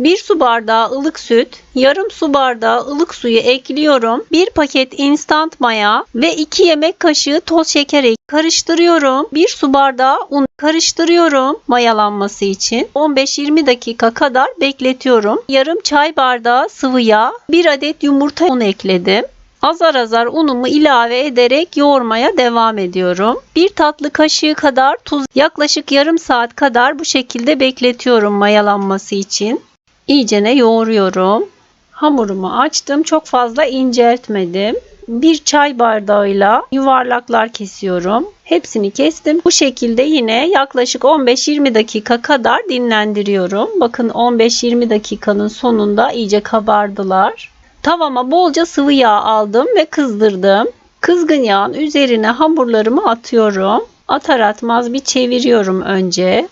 1 su bardağı ılık süt, yarım su bardağı ılık suyu ekliyorum. 1 paket instant maya ve 2 yemek kaşığı toz şeker ek- karıştırıyorum. 1 su bardağı un karıştırıyorum mayalanması için. 15-20 dakika kadar bekletiyorum. Yarım çay bardağı sıvı yağ, 1 adet yumurta un ekledim. Azar azar unumu ilave ederek yoğurmaya devam ediyorum. Bir tatlı kaşığı kadar tuz yaklaşık yarım saat kadar bu şekilde bekletiyorum mayalanması için. İyicene yoğuruyorum. Hamurumu açtım. Çok fazla inceltmedim. Bir çay bardağıyla yuvarlaklar kesiyorum. Hepsini kestim. Bu şekilde yine yaklaşık 15-20 dakika kadar dinlendiriyorum. Bakın 15-20 dakikanın sonunda iyice kabardılar. Tavama bolca sıvı yağ aldım ve kızdırdım. Kızgın yağın üzerine hamurlarımı atıyorum. Atar atmaz bir çeviriyorum önce.